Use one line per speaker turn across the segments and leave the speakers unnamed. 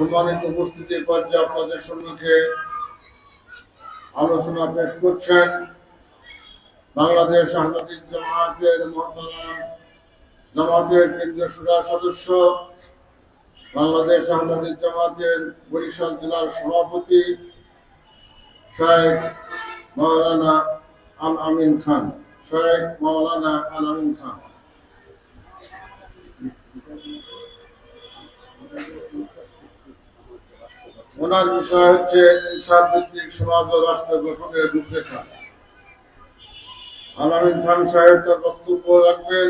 সম্মানিত উপস্থিতি পর্যায়ে আপনাদের সম্মুখে আলোচনা পেশ করছেন। বাংলাদেশ আহমদিক জামায়াতের মহতারাম জামাতের কেন্দ্রীয় সুরা সদস্য, বাংলাদেশ আহমদিক জামাতের বরিশাল জেলার সভাপতি শেখ মাওলানা আল আমিন খান। শেখ মাওলানা আল আমিন খান। ওনার বিষয় হচ্ছে ইনসাফ ভিত্তিক সমাজ ও রাষ্ট্র গঠনের রূপরেখা আলামিন খান সাহেব তার বক্তব্য রাখবেন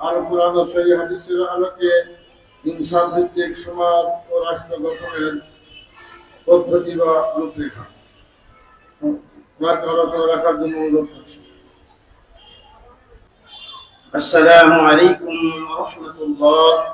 আল কোরআন ও সহি হাদিসের আলোকে ইনসাফ ভিত্তিক সমাজ ও রাষ্ট্র গঠনের পদ্ধতি বা রূপরেখা ওনাকে আলোচনা রাখার জন্য অনুরোধ করছি
السلام عليكم ورحمة الله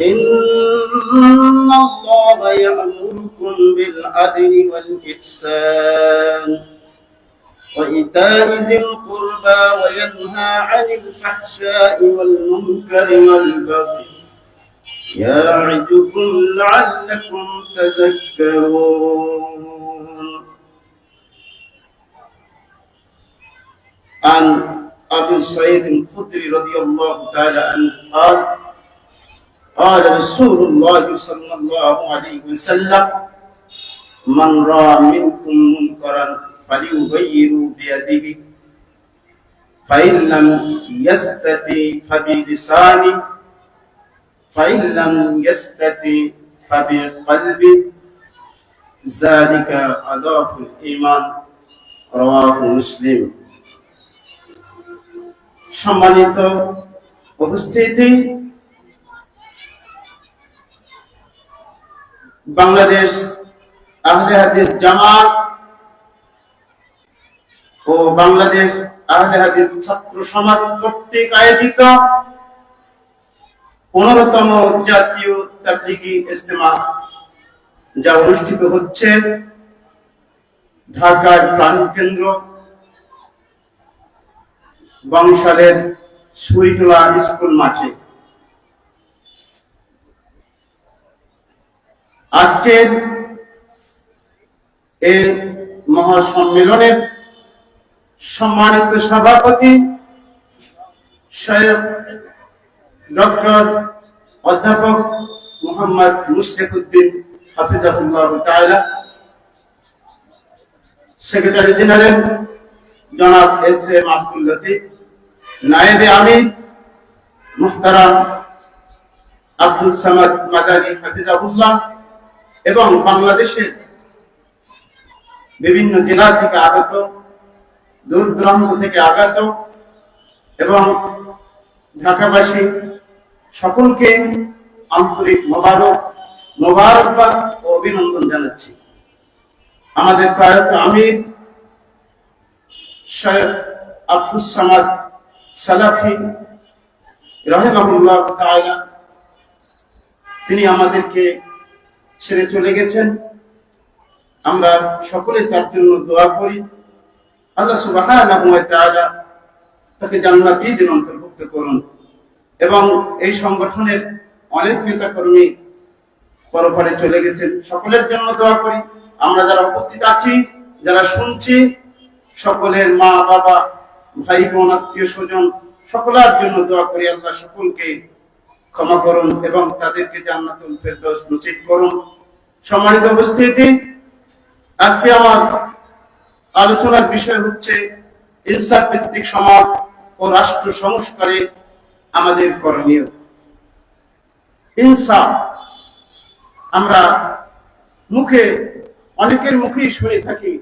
إن الله يأمركم بالعدل والإحسان وإيتاء ذي القربى وينهى عن الفحشاء والمنكر والبغي يعظكم لعلكم تذكرون. عن أبي سعيد الخدري رضي الله تعالى عنه قال قال رسول الله صلى الله عليه وسلم من رأى منكم منكرا فليغيروا بيده فإن لم يستطع فبلسانه فإن لم يستطع فبقلبه ذلك أضعف الإيمان رواه مسلم সম্মানিত উপস্থিতি বাংলাদেশ, আহলে হাদিস জামাত ও বাংলাদেশ আহলে হাদিস ছাত্র সমাজ কর্তৃক আয়োজিত পনেরোতম জাতীয় তাবলিগি ইজতেমা, যা অনুষ্ঠিত হচ্ছে ঢাকার প্রাণকেন্দ্র বংশালের সুইটোলা স্কুল মাঠে। আজকের এই মহাসম্মেলনের সম্মানিত সভাপতি ডক্টর অধ্যাপক মোহাম্মদ মুশফিকুদ্দিন হাফিজাহুল্লাহ তাআলা, সেক্রেটারি জেনারেল জনাব এস এম আব্দুল লতিফ, নায়েবে আমির মুহতারাম আব্দুল সামাদ মাদানী হাফিজাহুল্লাহ এবং বাংলাদেশের বিভিন্ন জেলা থেকে আগত দূর দূরান্ত থেকে আগত এবং ঢাকাবাসী সকলকে আন্তরিক মোবারক, মোবারকবাদ ও অভিনন্দন জানাচ্ছি। আমাদের প্রয়াত আমির শেখ আব্দুল সামাদ সালাফি রহেমাহুল্লাহ তিনি আমাদেরকে ছেড়ে চলে গেছেন। আমরা সকলে তার জন্য দোয়া করি। আল্লাহ তাআলা তাকে জান্নাতীদের অন্তর্ভুক্ত করুন এবং এই সংগঠনের অনেক নেতা কর্মী পরপারে চলে গেছেন। সকলের জন্য দোয়া করি। আমরা যারা উপস্থিত আছি, যারা শুনছি, সকলের মা, বাবা ভাই বোন আত্মীয় স্বজন সকলের জন্য দোয়া করি আল্লাহ সকলকে ক্ষমা করুন এবং তাদেরকে জান্নাতুল ফেরদৌস নসিব করুন। সম্মানিত উপস্থিতি, আজকে আমার আলোচনার বিষয় হচ্ছে ইনসাফ ভিত্তিক সমাজ ও রাষ্ট্র সংস্কারে আমাদের করণীয়। ইনসাফ আমরা মুখে, অনেকের মুখেই শুনে থাকি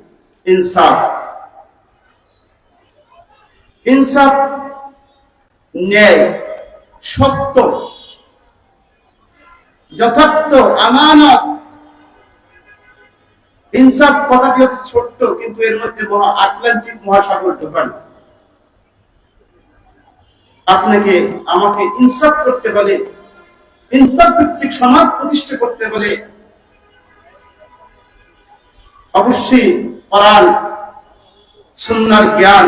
ইনসাফ। ইনসাফ ন্যায়, সত্য যথার্থ আমানত। ইনসাফ কথাটি হচ্ছে ছোট্ট, কিন্তু এর মধ্যে মহা আটলান্টিক মহাসাগর ঢোকানো আপনাকে, আমাকে ইনসাফ করতে হলে, ইনসাফ ভিত্তিক সমাজ প্রতিষ্ঠা করতে হলে অবশ্যই কোরআন সুন্নার জ্ঞান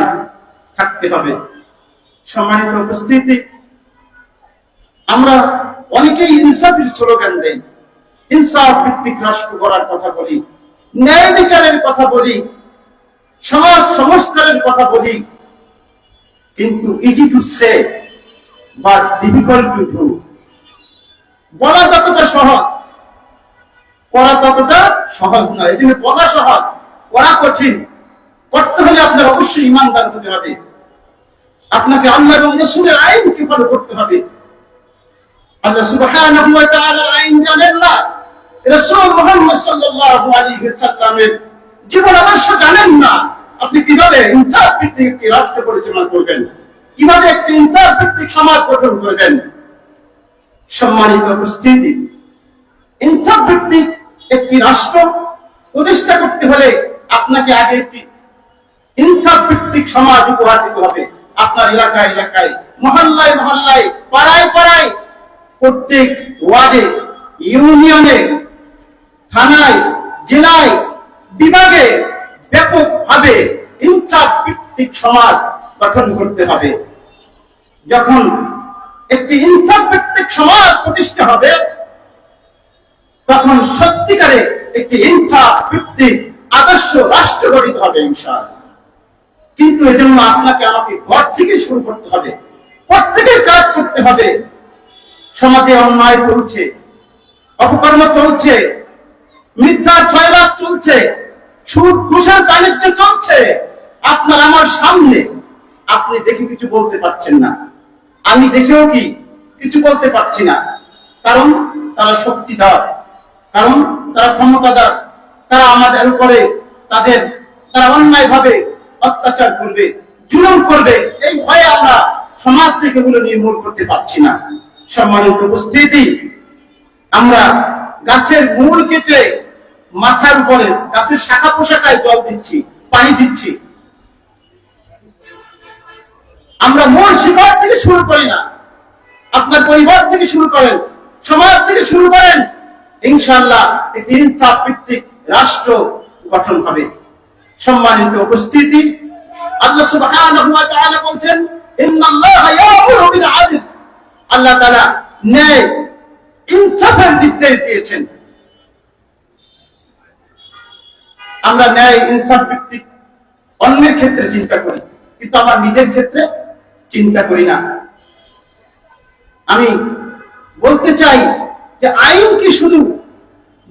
থাকতে হবে। সম্মানিত উপস্থিতি, আমরা অনেকেই ইনসাফের স্লোগান দেই ইনসাফ ভিত্তিক রাষ্ট্র করার কথা বলি, ন্যায় বিচারের কথা বলি, সমাজ সংস্কারের কথা বলি। কিন্তু ইজি টু সে বা ডিফিকাল্ট টু ডু বলা যতটা সহজ, করা ততটা সহজ নয়। এজন্য বলা সহজ, করা কঠিন। করতে হলে আপনার অবশ্যই ইমানদার হতে হবে। আপনাকে আল্লাহ এবং রসুলের আইনকে ফলো করতে হবে? আল্লাহ সুবহানাহু ওয়া তাআলার আইন জানেন রাসূল মুহাম্মদ সাল্লাল্লাহু আলাইহি ওয়াসাল্লামের জীবন আদর্শ জানেন না। আপনি কীভাবে ইনসাফ ভিত্তিক একটি রাষ্ট্র পরিচালনা করবেন? কীভাবে একটি ইনসাফ ভিত্তিক সমাজ গঠন করবেন? সম্মানিত উপস্থিতি, ইনসাফ ভিত্তিক একটি রাষ্ট্র প্রতিষ্ঠা করতে হলে আপনাকে আগে একটি ইনসাফ ভিত্তিক সমাজ উপহার দিতে হবে। আপনার এলাকায় এলাকায়, মহল্লায় মহল্লায়, পাড়ায় পাড়ায় প্রত্যেক ওয়ার্ডে, ইউনিয়নে, থানায়, জেলায়, বিভাগে ব্যাপকভাবে ইনসাফ সমাজ গঠন করতে হবে। যখন একটি ইনসাফ সমাজ প্রতিষ্ঠা হবে, তখন সত্যিকারে একটি ইনসাফ ভিত্তিক আদর্শ রাষ্ট্র গঠিত হবে ইনশাআল্লাহ। কিন্তু এজন্য আপনাকে আমাকে ঘর থেকে শুরু করতে হবে, প্রত্যেকের কাজ করতে হবে। সমাজে অন্যায় চলছে, অপকর্ম চলছে মিথ্যা ছয়লাভ চলছে, সুদ, ঘুষের বাণিজ্য চলছে। আপনার আমার সামনে আপনি দেখে কিছু বলতে পারছেন না। আমি দেখেও কি কিছু বলতে পারছি না। কারণ তারা শক্তিদার কারণ তারা ক্ষমতাদার তারা আমাদের উপরে তাদের, তারা অন্যায় ভাবে অত্যাচার করবে, জুলুম করবে। এই ভয়ে আমরা সমাজ থেকে এগুলো নির্মূল করতে পারছি না। সম্মানিত উপস্থিতি। আমরা গাছের মূল কেটে মাথার উপরে গাছের শাখা পোশাকায় জল দিচ্ছি, পানি দিচ্ছি। আমরা মূল শিকড় থেকে শুরু করি না। আপনার পরিবার থেকে শুরু করেন, সমাজ থেকে শুরু করেন। ইনশাআল্লাহ একটি ইনসাফ ভিত্তিক রাষ্ট্র গঠন হবে। সম্মানিত উপস্থিতি, আল্লাহ সুবহানাহু ওয়া তাআলা বলছেন, ইন্নাল্লাহা বিল আদল। আল্লাহ তাআলা ন্যায়, ইনসাফের নির্দেশ দিয়েছেন। আমরা ন্যায়, ইনসাফ ভিত্তিক অন্যের ক্ষেত্রে চিন্তা করি, কিন্তু আমার নিজের ক্ষেত্রে চিন্তা করি না। আমি বলতে চাই যে আইন কি শুধু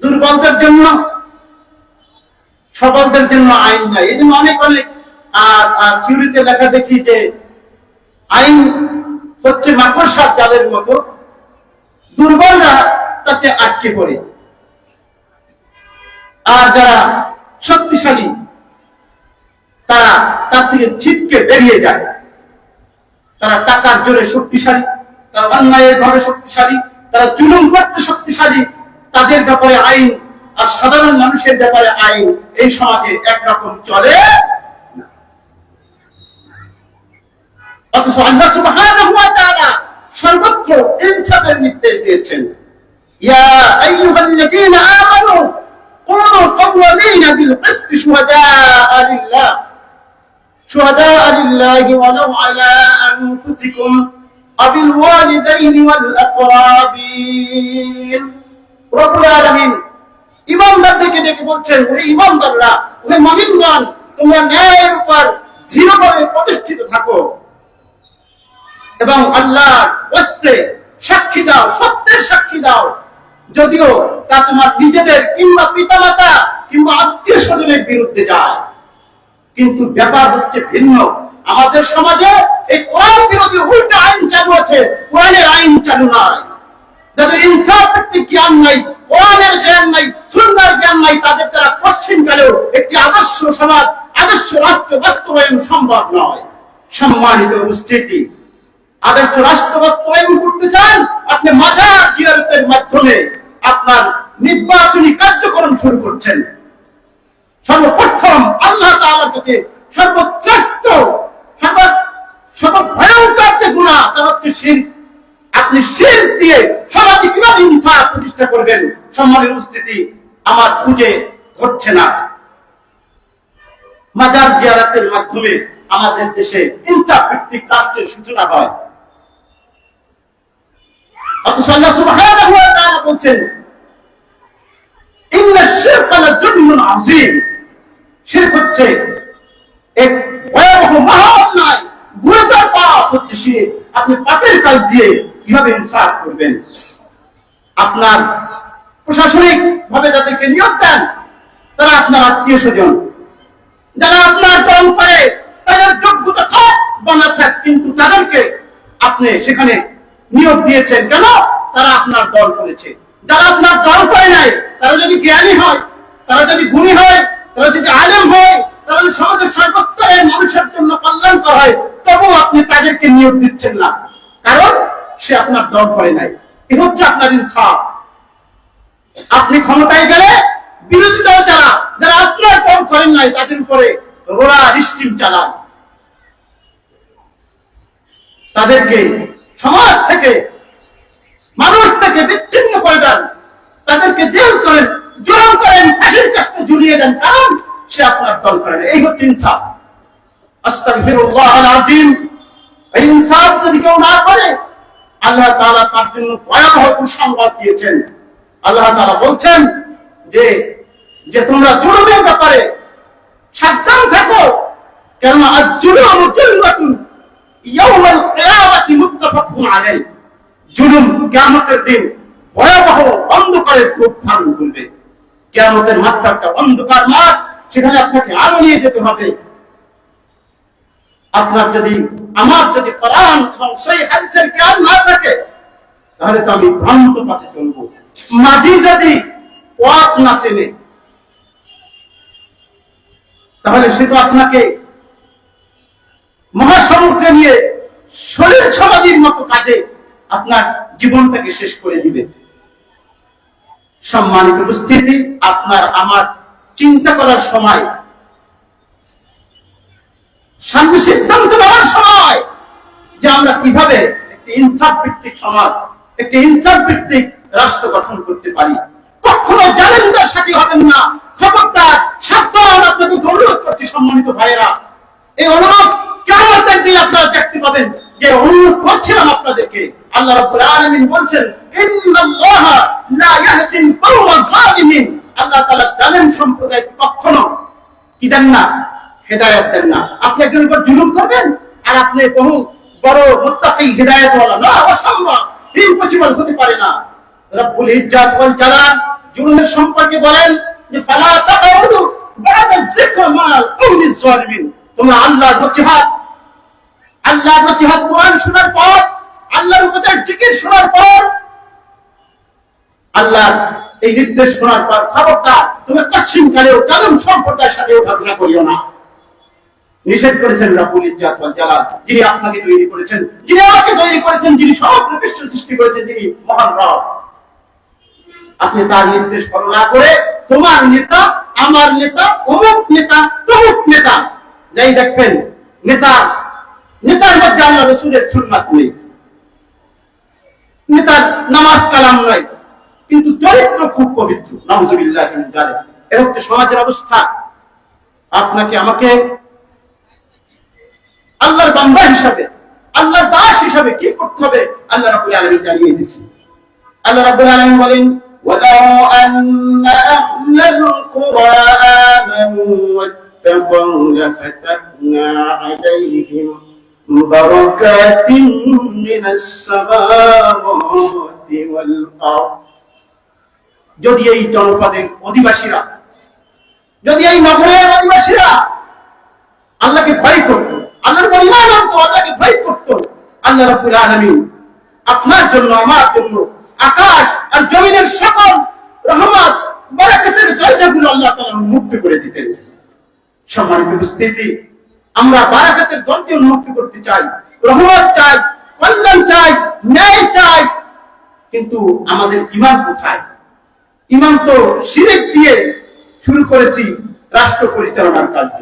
দুর্বলদের জন্য, সবলদের জন্য আইন নাই এই জন্য অনেক অনেক থিওরিতে লেখা দেখি যে আইন হচ্ছে মাকড়সার জালের মতো। দুর্বলরা তাতে আটকে পড়ে। আর যারা শক্তিশালী, তারা তার থেকে ছিটকে বেরিয়ে যায়। তারা টাকার জোরে শক্তিশালী, তারা অন্যায়ের ভাবে শক্তিশালী, তারা জুলুম করতে শক্তিশালী, তাদের ব্যাপারে আইন আর সাধারণ মানুষের ব্যাপারে আইন এই সমাজে একরকম চলে। অথচ আল্লাহ সুবহানাহু ওয়া তাআলা সর্বত্র ইনসাফের নির্দেশ দিয়েছেন। ইয়া আইয়ুহাল্লাযীনা আমানু কুনু কাওয়ামিনা বিল কিসতি শুহাদাআ লিল্লাহ। শুহাদাআ লিল্লাহি ওয়া আলা আনফুসিকুম ওয়াল আকরাবিন রব্বুল আলামিন ডেকে বলছেন, ওহে ইমানদাররা ওহে মুমিনগণ, তোমরা ন্যায়ের উপর দৃঢ়ভাবে প্রতিষ্ঠিত থাকো। এবং আল্লাহ বস্ত্রে সাক্ষী দাও, সত্যের সাক্ষী দাও। যদিও তা তোমার নিজেদের কিংবা পিতামাতা কিংবা আত্মীয় স্বজনের বিরুদ্ধে যায়। কিন্তু ব্যাপার হচ্ছে ভিন্ন। আমাদের সমাজে এই কোরআন বিরোধী উল্টা আইন চালু আছে, কোরআনের আইন চালু নয় যাদের ইনসাফ জ্ঞান নাই, কোরআনের জ্ঞান নাই সুন্দর জ্ঞান নাই, তাদের দ্বারা পশ্চিম কালেও একটি আদর্শ সমাজ, আদর্শ রাষ্ট্র বাস্তবায়ন সম্ভব নয়। সম্মানিত উপস্থিতি আদর্শ রাষ্ট্র বাস্তবায়ন করতে চান, আপনি মাঝার জিয়ারতের মাধ্যমে আপনার নির্বাচনী কার্যক্রম শুরু করছেন। সর্বপ্রথম আল্লাহ তাআলার কাছে সর্বশ্রেষ্ঠ সর্বভয়ঙ্কর যে গুণা তা হচ্ছে আপনি দিয়ে সমাজে কীভাবে প্রতিষ্ঠা করবেন? সম্মানের উপস্থিতি আমার খুঁজে ঘটছে না। মাজার জিয়ারাতের মাধ্যমে আমাদের দেশে ইনসাফ ভিত্তিক রাষ্ট্রের সূচনা হয়। শিরক আপনি পাপের কাজ দিয়ে কীভাবে ইনসাফ করবেন? আপনার প্রশাসনিক ভাবে যাদেরকে নিয়োগ দেন, তারা আপনার আত্মীয় স্বজন। যারা আপনার দল করে তাদের যোগ্যতা থাক বা না থাক, কিন্তু তাদেরকে আপনি সেখানে নিয়োগ দিয়েছেন কেন? তারা আপনার দল করেছে। যারা আপনার দল করে নাই, তারা যদি জ্ঞানী হয়, তারা যদি গুণী হয়, তারা যদি আলেম হয়, তারা যদি সমাজের সর্বস্তরের মানুষের জন্য কল্যাণকর হয়, তবুও আপনি তাদেরকে নিয়োগ দিচ্ছেন না। কারণ সে আপনার দল করে নাই। এ হচ্ছে আপনার ইনসাফ। আপনি ক্ষমতায় গেলে বিরোধী দল যারা যারা আপনার দল করেন নাই তাদের উপরে রোড়া রিস্টিম চালান তাদেরকে সমাজ থেকে মানুষ থেকে বিচ্ছিন্ন করে দেন তাদেরকে জেল করেন, জুলুম করেন, ফাঁসির কাছে ঝুলিয়ে দেন, কারণ সে আপনার দল করেন এই হচ্ছে ইনসাফ। আস্তাগফিরুল্লাহ এই ইনসাফ যদি কেউ না করে, আল্লাহ তাআলা তার জন্য ভয়াবহ দিয়েছেন। আল্লাহ তাআলা বলছেন যে যে তোমরা জুলুমের ব্যাপারে সাবধান থাকো, কেননা আজ জুলুম জুলমাতুন ইয়াউমাল কিয়ামাতি মুত্তাফাকুন আলাইহি। জুলুম কিয়ামতের দিন ভয়াবহ অন্ধকারের রূপ ধারণ করবে। কিয়ামতের মাত্রা একটা অন্ধকার মাঠ, সেখানে আপনাকে আলো নিয়ে যেতে হবে। আপনার যদি, আমার যদি এবং সেই হাদিসের জ্ঞান না থাকে, তাহলে তো আমি ভ্রান্ত চলবো। মাঝি যদি না চেনে, তাহলে সে তো আপনাকে মহাসমুদ্রে নিয়ে শরীর সমাধির মতো কাজে আপনার জীবনটাকে শেষ করে দিবে। সম্মানিত উপস্থিতি, আপনার আমার চিন্তা করার সময়, সামনে সিদ্ধান্ত নেওয়ার সময় যে আমরা কীভাবে একটি ইনসাফ ভিত্তিক সমাজ, একটি ইনসাফ ভিত্তিক রাষ্ট্র গঠন করতে পারি। কখনো জালেন্দার সাথী হবেন না। খবরদার, সাবধান, আপনাকে অনুরোধ করছি সম্মানিত ভাইয়েরা। এই অনুরোধ কেমন দিন আপনারা দেখতে পাবেন যে অনুরোধ করছিলাম আপনাদেরকে। আল্লাহ রাব্বুল আলামিন বলছেন, ইন্নাল্লাহ লা ইয়াহদিল কওমাজ জালিমিন আল্লাহ তাআলা জালেম সম্প্রদায় কখনো কি দেন না? হেদায়েত দেন না। আপনি একজনের উপর জুলুম করবেন, আর আপনি বহু বড় মুত্তাকি হেদায়েত ওয়ালা না, অসম্ভব। ইম্পসিবল হতে পারে না। রব্বুল ইজ্জাত ওয়াল জালাল জুলুমের সম্পর্কে বলেন যে, ফালা তাকাউদু বাদা যিকর মাল কওমিজ জালিমিন তোমরা আল্লাহর নসিহত আল্লাহর নসিহত কোরআন শোনার পর আল্লাহর উপদেশ জিকির শোনার পর আল্লাহ এই নির্দেশ শোনার পর, খবরদার, তুমি পশ্চিম কালেও কালাম সম্প্রদায়ের সাথে ঘটনা করিও না। নিষেধ করেছেন রাবুল ওয়াল জালাল। যিনি আপনাকে তৈরি করেছেন, যিনি আমাকে তৈরি করেছেন, যিনি সমগ্র বিশ্ব সৃষ্টি করেছেন যিনি মহান রব। আপনি তার নির্দেশ ফলো না করে, তোমার নেতা, আমার নেতা, অমুক নেতা, তমুক নেতা, যাই দেখবেন, নেতা, নেতার মধ্যে আল্লাহ রসুলের সুন্নাত নেই। নেতার নামাজ কালাম নয় কিন্তু চরিত্র খুব পবিত্র নাউজুবিল্লাহ জানে এর হচ্ছে সমাজের অবস্থা আপনাকে আমাকে আল্লাহর বান্দা হিসাবে আল্লাহর দাস হিসাবে কি করতে হবে আল্লাহ রাব্বুল আলামিন জানিয়ে দিয়েছেন আল্লাহ রাব্বুল আলামিন বলেন ولو أن أهل القرى آمنوا واتقوا لفتحنا عليهم بركات من السماوات والأرض যদি এই জনপদের অধিবাসীরা যদি এই নগরের অধিবাসীরা আল্লাহকে ভয় করতো আল্লাহর পরিমাণ আনতো আল্লাহকে ভয় করতো আল্লাহ রাব্বুল আলামিন আপনার জন্য আমার জন্য আকাশ আর জমিনের সকল রহমত বরকতের দরজাগুলো আল্লাহ তাআলা মুক্ত করে দিতেন সম্মানিত উপস্থিতি আমরা বারাকাতের দরজা উন্মুক্ত করতে চাই। রহমত চাই, কল্যাণ চাই, ন্যায় চাই। কিন্তু আমাদের ইমান কোথায়? ইমান তো শিরিক দিয়ে শুরু করেছি রাষ্ট্র পরিচালনার কার্য।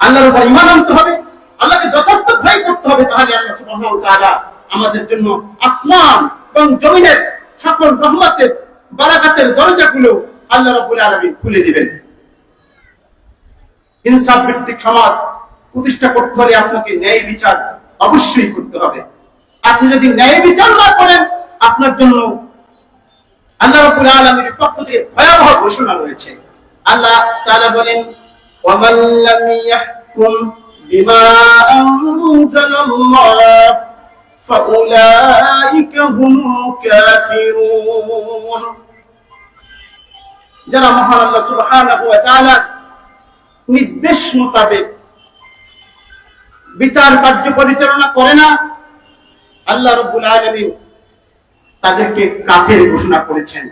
আল্লাহর উপর ইমান আনতে হবে, আল্লাহকে যথার্থ ভয় করতে হবে, তাহলে আল্লাহ সুবহানাহু তাআলা আমাদের জন্য আসমান এবং জমিনের সকল রহমতের, বারাকাতের দরজাগুলো আল্লাহ রাব্বুল আলামিন খুলে দিবেন। ইনসাফ ভিত্তিক সমাজ প্রতিষ্ঠা করতে হলে আপনাকে ন্যায় বিচার অবশ্যই করতে হবে। আপনি যদি ন্যায় বিচার না করেন, আপনার জন্য আল্লাহ রাব্বুল আলামিনের পক্ষ থেকে ভয়াবহ ঘোষণা রয়েছে। আল্লাহ তাআলা বলেন যারা মহান আল্লাহ তাআলা নির্দেশ মোতাবেক বিচার কার্য পরিচালনা করে না, আল্লাহ রব্বুল আলামিন তাদেরকে কাফের ঘোষণা করেছেন।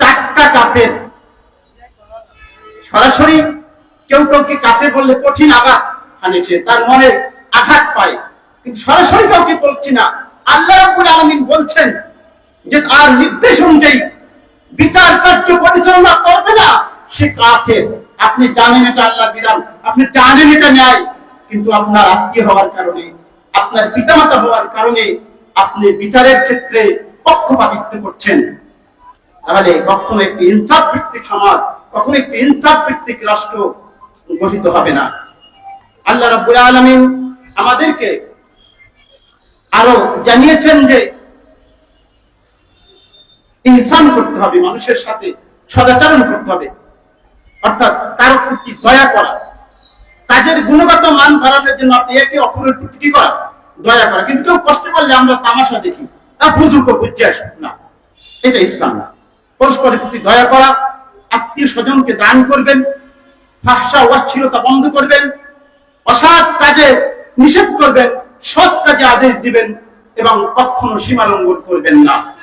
টাটকা কাফের। সরাসরি কেউ কাউকে কাফের বললে কঠিন আঘাত হানেছে, তার মনে আঘাত পায়। কিন্তু সরাসরি কাউকে বলছি না, আল্লাহ রাব্বুল আলামিন বলছেন যে আর নির্দেশ অনুযায়ী বিচার কার্য পরিচালনা করবে না। সে কাফের। আপনি জানেন এটা আল্লাহর বিধান। আপনি জানেন এটা ন্যায়। কিন্তু আপনার আত্মীয় হওয়ার কারণে, আপনার পিতামাতা হওয়ার কারণে আপনি বিচারের ক্ষেত্রে পক্ষপাতিত্ব করছেন। তাহলে কখনো একটি ইনসাফ ভিত্তিক সমাজ, কখনো একটি ইনসাফ ভিত্তিক রাষ্ট্র গঠিত হবে না। আল্লাহ রাব্বুল আলামিন আমাদেরকে আরও জানিয়েছেন যে ইনসান করতে হবে, মানুষের সাথে সদাচরণ করতে হবে। অর্থাৎ কারও প্রতি দয়া করা। কাজের গুণগত মান বাড়ানোর জন্য আপনি একে অপরের প্রতি করা? দয়া করা। কিন্তু কেউ কষ্ট করলে আমরা তামাশা দেখি। না বুঝুক বুঝতে আসুক না। এটা ইসলাম না। পরস্পরের প্রতি দয়া করা, আত্মীয় স্বজনকে দান করবেন, ফাহসা অশ্লীলতা বন্ধ করবেন, অসৎ কাজে নিষেধ করবেন, সৎ কাজে আদেশ দিবেন এবং কখনো সীমা লঙ্ঘন করবেন না।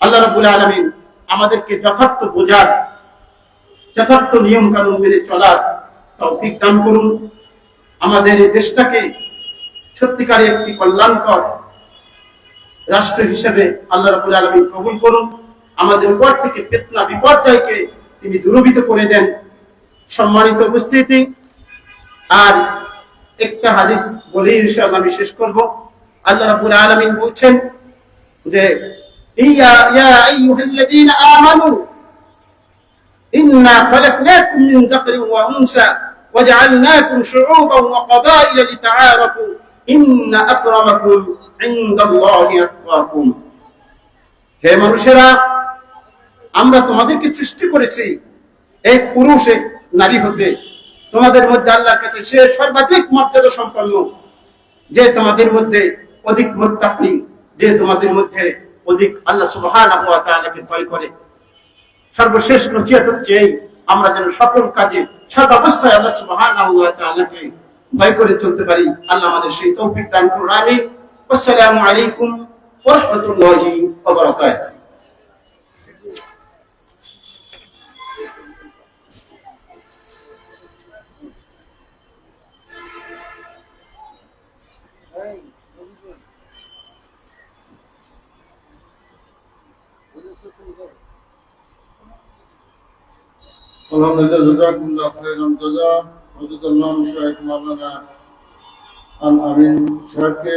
আল্লাহ রাব্বুল আলামিন আমাদেরকে যথার্থ বোঝার, যথার্থ নিয়ম কানুন মেনে চলার তৌফিক দান করুন। আমাদের এই দেশটাকে সত্যিকারে একটি কল্যাণকর রাষ্ট্র হিসেবে আল্লাহ রাবুল আলমী কবুল করুন। আমাদের উপর থেকে ফেতনা, বিপর্যয়কে তিনি দূরীভূত করে দেন। সম্মানিত উপস্থিতি, আর একটা হাদিস বলে ইনশাআল্লাহ আমি শেষ করব। আল্লাহ রাবুল আলমিন বলছেন যে ইয়া ইয়া আইয়ুহাল্লাযীনা আমানু إنا خلقناكم من ذكر وأنثى وجعلناكم شعوبا وقبائل لتعارفوا إن أكرمكم عند الله أتقاكم হে মানুষেরা আমরা তোমাদেরকে সৃষ্টি করেছি এক পুরুষ এক নারী হতে তোমাদের মধ্যে আল্লাহর কাছে সে সর্বাধিক মর্যাদা সম্পন্ন যে তোমাদের মধ্যে অধিক মোত্তাকি যে তোমাদের মধ্যে অধিক আল্লাহ সুবাহকে ভয় করে। সর্বশেষ নসিহত হচ্ছে এই, আমরা যেন সকল কাজে সর্বাবস্থায় আল্লাহ সুবাহকে ভয় করে চলতে পারি। আল্লাহ আমাদের সেই তৌফিক দান করুন আমি আসসালামু আলাইকুম ওরহমতুল্লাহ রাহমাতুল্লাহি
আলহামদুলিল্লাহ জাযাকুমুল্লাহ খাইরান জাযা হযরত আল্লাহ শাইখ মাওলানা আল আমিন সাহেবকে